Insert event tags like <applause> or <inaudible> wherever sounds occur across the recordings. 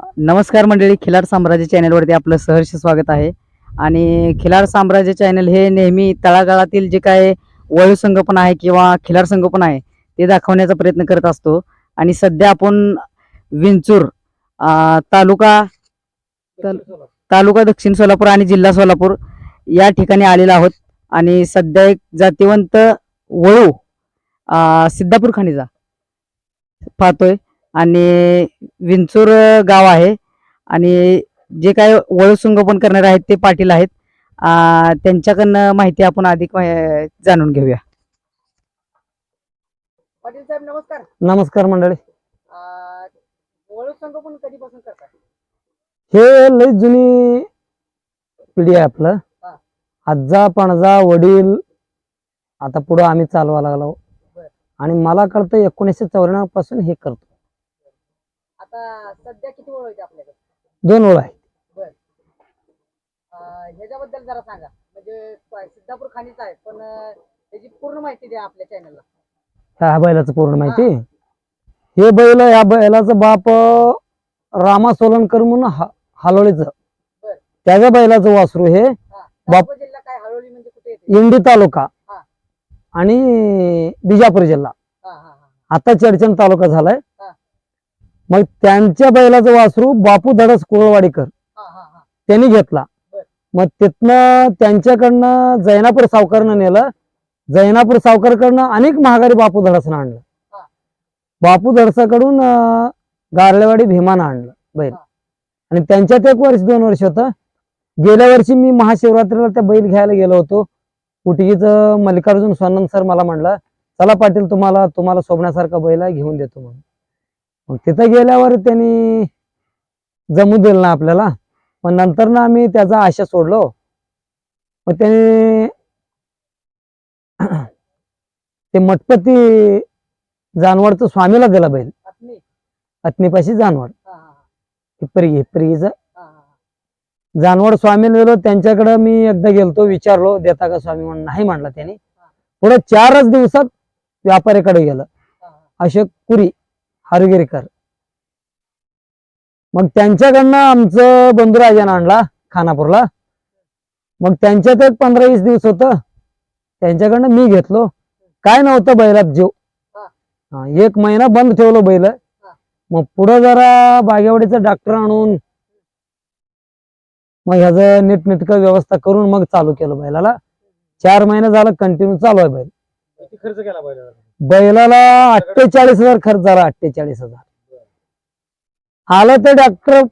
नमस्कार मंडळी खिलार साम्राज्य चॅनलवरती आपलं सहर्ष स्वागत आहे. आणि खिलार साम्राज्य चॅनल हे नेहमी तळागाळातील जे काय वळू संगोपन आहे किंवा खिलार संगोपन आहे ते दाखवण्याचा प्रयत्न करत असतो. आणि सध्या आपण विंचूर तालुका तालुका दक्षिण सोलापूर आणि जिल्हा सोलापूर या ठिकाणी आलेलो आहोत. आणि सध्या एक जातीवंत वळू सिद्धापूर खाणीचा पाहतोय. आणि विंचूर गाव आहे. आणि जे काय वळू संगोपन करणारे आहेत ते पाटील आहेत. अ, त्यांच्याकडनं माहिती आपण अधिक मा- जाणून घेऊया. पाटील साहेब नमस्कार. नमस्कार मंडळी. वळू संगोपन कधीपासून करतात हे लई जुनी पिढी आहे आपलं. आजा पणजा वडील आता पुढं आम्ही चालवा लागलो. आणि मला कळतं एकोणीसशे चौऱ्याण्णवपासून हे करतो. आता सध्या किती वळ होते आपल्याकडे? दोन ओळ आहे ह्याच्याबद्दल जरा सांगा. म्हणजे सिद्धापूर खाणीचा आहे पण त्याची पूर्ण माहिती द्या आपल्या चॅनलला ह्या बैलाचं पूर्ण माहिती. हे बैल ह्या बैलाचं बाप अं, रामा सोलनकर म्हणून हा- हालोळीचं. बर. त्याच्या बैलाचं वासरू हे बाप- जिल्हा काय? हळवली म्हणजे कुठे येते? इंडी तालुका. हा. आणि बिजापूर जिल्हा. हा हा हा. आता चडचण तालुका झालाय. मग त्यांच्या बैलाचं वासरू बापू धडस कुळवाडीकर त्यांनी घेतला. मग तिथनं त्यांच्याकडनं जैनापूर सावकारनं नेलं. जैनापूर सावकारकडनं अनेक महागारी बापू धडसनं आणलं. बापू धडसाकडून गारलेवाडी भीमानं आणलं बैल. आणि त्यांच्यात एक वर्ष दोन वर्ष होतं. गेल्या वर्षी मी महाशिवरात्रीला त्या बैल घ्यायला गेलो होतो. कुटगीच मल्लिकार्जुन स्वानंद सर मला म्हणला चला पाटील तुम्हाला तुम्हाला सोबण्यासारखा बैल आहे घेऊन देतो म्हणून. मग तिथं गेल्यावर त्यांनी जमू दिलं ना आपल्याला. पण नंतर ना आम्ही त्याचा आशा सोडलो. मग त्याने <clears throat> ते मठपती जानवरचं स्वामीला दिला बैल. अत्नीपाशी जानवर. हिप्परी हिप्परीचं जानवड स्वामीला गेलो त्यांच्याकडे मी एकदा गेलतो विचारलो देता का स्वामी म्हणून? नाही म्हणला त्यांनी. पुढे चारच दिवसात व्यापाऱ्याकडे गेलं. अशोक पुरी हारुगिरीकर. मग त्यांच्याकडनं आमचं बंधुराजानं आणला खानापूरला. मग त्यांच्यात एक पंधरा वीस दिवस होतं. त्यांच्याकडनं मी घेतलो. काय नव्हतं बैलात जीव. एक महिना बंद ठेवलो बैल. मग पुढं जरा बागेवाडीचं डॉक्टर आणून मग ह्याचं नीटनेटकं व्यवस्था करून मग चालू केलं बैलाला. चार महिने झालं कंटिन्यू चालू आहे बैल. किती खर्च केला बैलाला? बैलाला अठ्ठेचाळीस हजार खर्च झाला अठ्ठेचाळीस हजार. आलं ते डॉक्टर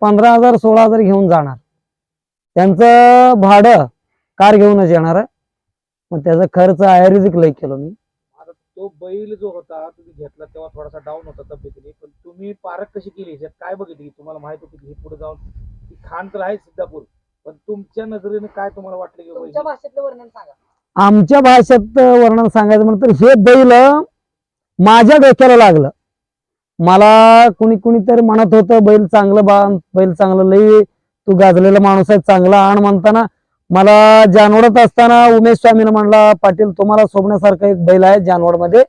पंधरा हजार सोळा हजार घेऊन जाणार. त्यांचं भाडं कार घेऊनच येणार. मग त्याचा खर्च आयुर्वेदिक लय केलो मी. आता तो बैल जो होता तुम्ही घेतला तेव्हा थोडासा डाऊन होता तब्येतीने पण तुम्ही पारख कशी केली? ह्याच्यात काय बघितली तुम्हाला माहीत होती की हे पुढे जाऊन खान तर आहे सिद्धापूर पण तुमच्या नजरेने काय तुम्हाला वाटलं की तुमच्या भाषेतलं वर्णन सांगा. आमच्या भाषेत वर्णन सांगायचं म्हणलं तर हे बैल माझ्या डोक्याला लागलं. मला कुणी कुणीतरी म्हणत होतं बैल चांगलं बा बैल चांगलं लई तू गाजलेला माणूस आहे चांगला आण म्हणताना मला जानवडत असताना उमेश स्वामीनं म्हणला पाटील तुम्हाला सोबण्यासारखा एक बैल आहे जानवडमध्ये.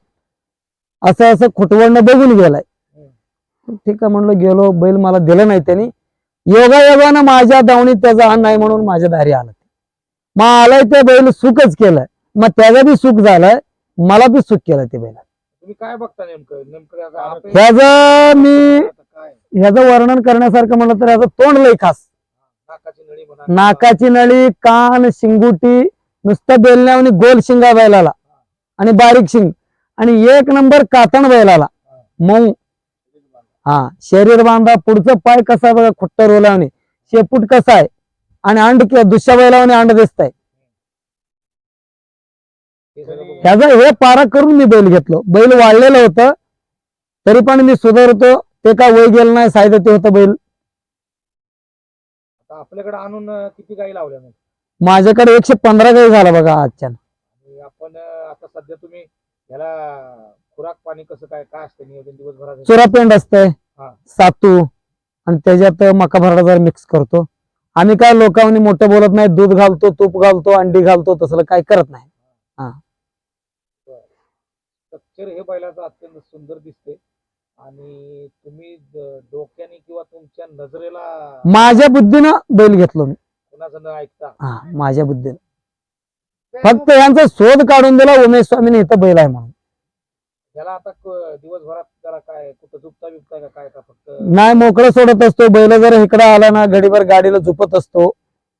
असं असं खुटवडणं बघून गेलाय. ठीक आहे म्हणलं गेलो बैल मला दिलं नाही त्यांनी. योगायोगानं माझ्या दावणीत त्याचा अन्न नाही म्हणून माझ्या दारी आलं. मग आलाय ते बैल सुखच केलंय. मग त्याचा बी सुख झालाय मला बी सुख केलं ते बैल तुम्ही काय बघता नेमकं? नेमकं आपण- ह्याचं मी आता काय? ह्याचं वर्णन करण्यासारखं म्हणलं तर ह्याचं तोंड लय खास. नाकाची नळी म्हणा. नाकाची नळी कान शिंगुटी नुसतं बेलण्यावर गोल शिंगा बैलाला. आणि बारीक शिंग. आणि एक नंबर कातण बैलाला. मऊ. हा शरीर बांधा पुढचं पाय कसा आहे बघा खुट्ट रोलावणे शेपूट कसा आहे? आणि अंड के- दुसऱ्या बैलावणे अंड दिसत आहे हे. ह्याचा हे पारा करून मी बैल घेतलो. बैल वाढलेलं होतं तरी पण मी सुधारतो ते का वय गेलं नाही सायद ते होतं बैल. आपल्याकडे आणून किती गाई लावल्या मग? माझ्याकडे एकशे पंधरा गाई झाला बघा आजच्या. आपण आता सध्या तुम्ही याला खुराक पाणी कसं काय काय असतं नियोजन दिवसभराचं? चुरापेंड असतंय. सातू आणि त्याच्यात मका भरडा जरा मिक्स करतो. आम्ही काय लोकांनी मोठं बोलत नाही दूध घालतो तूप घालतो अंडी घालतो तसलं काय करत नाही. स्ट्रक्चर हे बैलाचं अत्यंत सुंदर दिसते आणि तुम्ही ड- डोक्याने किंवा तुमच्या नजरेला माझ्या बुद्धीनं बैल घेतलो मी. कुणाचं न ऐकता? हा माझ्या बुद्धीनं. फक्त यांचा शोध काढून दिला उमेश स्वामीने इथं बैल आहे म्हणून. आता क- दिवसभरात त्याला काय कुठं झुपता बिपता का काय का फक्त? नाही मोकळं सोडत असतो. बैल जर इकडे आला ना गडीभर गाडीला झुपत असतो.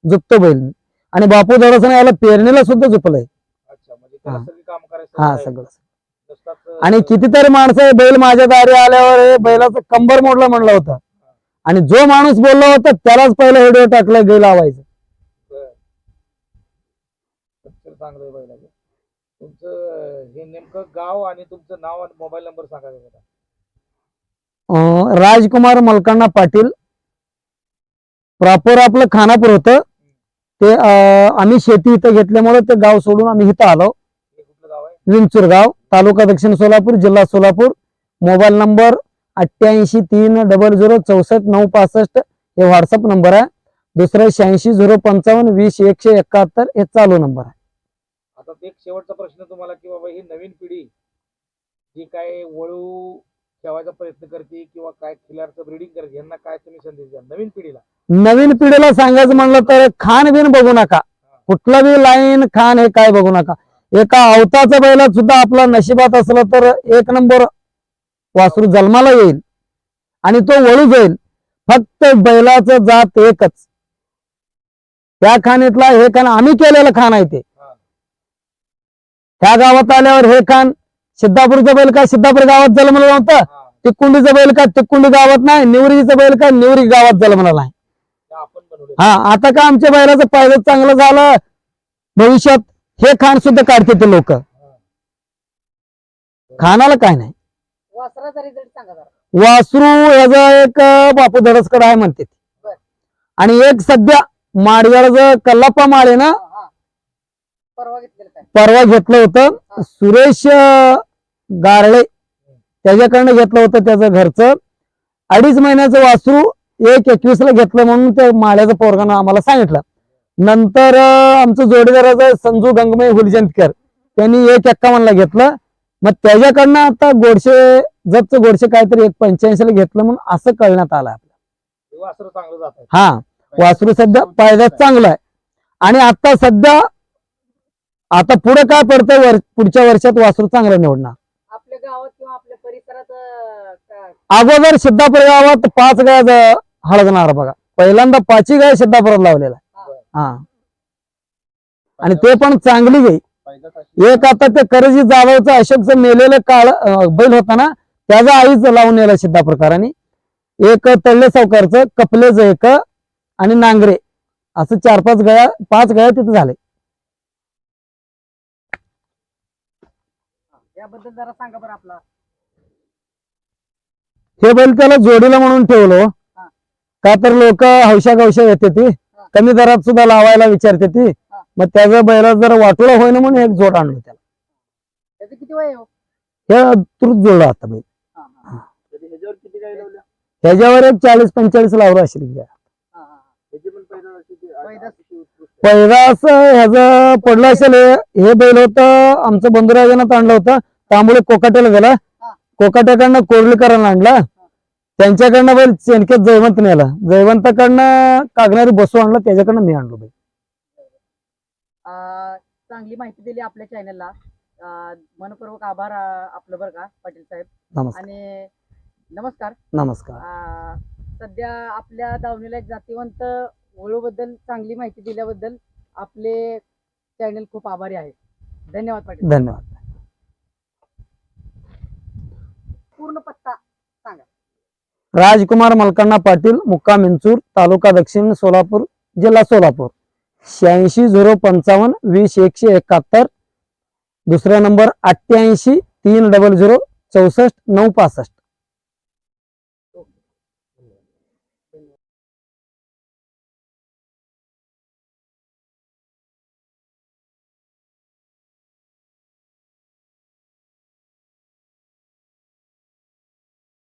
झुपतो बैल. आणि बापू धडसने याला पेरणीला सुद्धा झुपलंय. अच्छा म्हणजे त्याला हा. सगळी काम करायचं हा आहे. सगळं. नुसताच, आणि कितीतरी माणसं बैल माझ्या दारी आल्यावर हे बैलाचं कंबर मोडलं म्हणलं होतं. आणि जो माणूस बोलला होता त्यालाच पहिला व्हिडिओ टाकला गेला लावायचं. चांगलं आहे बैलाचं. तुमचं हे नेमकं गाव आणि तुमचं नाव आणि मोबाईल नंबर सांगा जरा. अं, राजकुमार मलकांना पाटील. प्रॉपर आपलं खानापूर होतं. ते अं, आम्ही शेती इथं घेतल्यामुळे ते गाव सोडून आम्ही इथं आलो. हे कुठलं गाव आहे? विंचूर गाव तालुका दक्षिण सोलापूर जिल्हा सोलापूर. मोबाईल नंबर अठ्ठ्याऐंशी तीन डबल झिरो चौसष्ट नऊ पासष्ट हे व्हॉट्सअप नंबर आहे. दुसरं शहाऐंशी झिरो पंचावन्न वीस एकशे एकाहत्तर हे चालू नंबर आहे. एक शेवटचा प्रश्न तुम्हाला की बाबा ही नवीन पिढी जी काय वळू ठेवायचा प्रयत्न करते किंवा काय खिलारचं ब्रिडिंग करते यांना काय तुम्ही संदेश द्या नवीन पिढीला. नवीन पिढीला सांगायचं म्हणलं तर खान बिन बघू नका. कुठलं बी लाईन खान हे काय बघू नका. एका अवताचा बैलात सुद्धा आपला नशिबात असलं तर एक नंबर वासरू जन्माला येईल आणि तो वळू जाईल. फक्त बैलाचं जात एकच. त्या खाणीतला हे खान आम्ही केलेलं खान आहे ते. त्या गावात आल्यावर हे खान सिद्धापूरचं बैल का सिद्धापूर गावात जन्मलं नव्हतं हा. तिकुंडीचं बैल का तिकुंडी गावात नाही. निवरीचं बैल का निवरी गावात जन्मलं नाही ते आपण बनवले हा आता का आमच्या बैलाचं पायदळ चांगलं झालं? भविष्यात हे खान सुद्धा काढते ते लोक. खानाला काय नाही. वासरू ह्याचा एक बापू धडसकड आहे म्हणते. आणि एक सध्या माडगाळचं कल्लाप्पा माळे ना? परवा घेतलं होतं. सुरेश गारळे त्याच्याकडनं घेतलं होतं त्याचं घरचं. अडीच महिन्याचं वासरू एक एकवीस ला घेतलं म्हणून ते माळ्याचं पोरगानं आम्हाला सांगितलं. नंतर आमचं जोडीदाराचं संजू गंगमय हुलजंतकर त्यांनी एक एक्कावन्नला घेतलं. मग त्याच्याकडनं आता गोडशे जपचं गोडशे काहीतरी एक पंच्याऐंशी ला घेतलं म्हणून असं कळण्यात आलं आपल्याला हे वासरं हा सध्या फायदा चांगला आहे. आणि आता सध्या आता पुढे काय पडतंय वर पुढच्या वर्षात वासरू चांगलं निवडणार. आपल्या गावात किंवा आपल्या परिसरात अगोदर सिद्धापूर गावात पाच गाय हळदणार बघा. पहिल्यांदा पाचही गाय सिद्धापुरात लावलेला. हा. आणि ते पण चांगली गाई एक आता ते करजी जाधवचं अशोकचं मेलेलं काळ बैल होता ना त्याचा आईच लावून नेला सिद्धाप्रकाराने. एक तळले सावकारचं कपलेचं एक आणि नांगरे. असं चार पाच गया पाच गया तिथे झाले. याबद्दल जरा सांगा बरं आपला. हे बैल त्याला जोडीला म्हणून ठेवलो हा. का तर लोक हौशा गवशा येते ती. कमी दरात सुद्धा लावायला विचारते ती. मग त्याचा बैला जरा वाटोळा होईना म्हणून एक जोड आणलो त्याला. त्याचं किती वय आहे हो? हे तुरच जोडला आता बैल ह्याच्यावर एक चाळीस पंचेचाळीस लावलं असेल हा. ह्याची पडलं असेल हे- बैल होतं आमचं बंधुराजानं आणलं होतं. त्यामुळे कोकाट्याला गेला. कोकाट्याकडनं कोरलीकरांना आणला. त्यांच्याकडनं बैल चेनकेत जयवंत नेला. जयवंताकडनं कागणारी बसू आणलं त्याच्याकडनं मी आणलो बैल. चांगली माहिती दिली आपल्या चॅनलला मनपूर्वक आभार आपलं बरं का पाटील साहेब. आणि नमस्कार. नमस्कार. सध्या आपल्या दावणीला एक जातीवंत वळूबद्दल चांगली माहिती दिल्याबद्दल आपले चॅनल खूप आभारी आहे. धन्यवाद पाटील. धन्यवाद. पूर्ण पत्ता राजकुमार मलकांना पाटील मुक्काम इंचूर तालुका दक्षिण सोलापूर जिल्हा सोलापूर. शहाऐंशी झिरो पंचावन्न वीस एकशे एकाहत्तर. दुसरा नंबर अठ्ठ्याऐंशी तीन डबल झिरो चौसष्ट नऊ पासष्ट.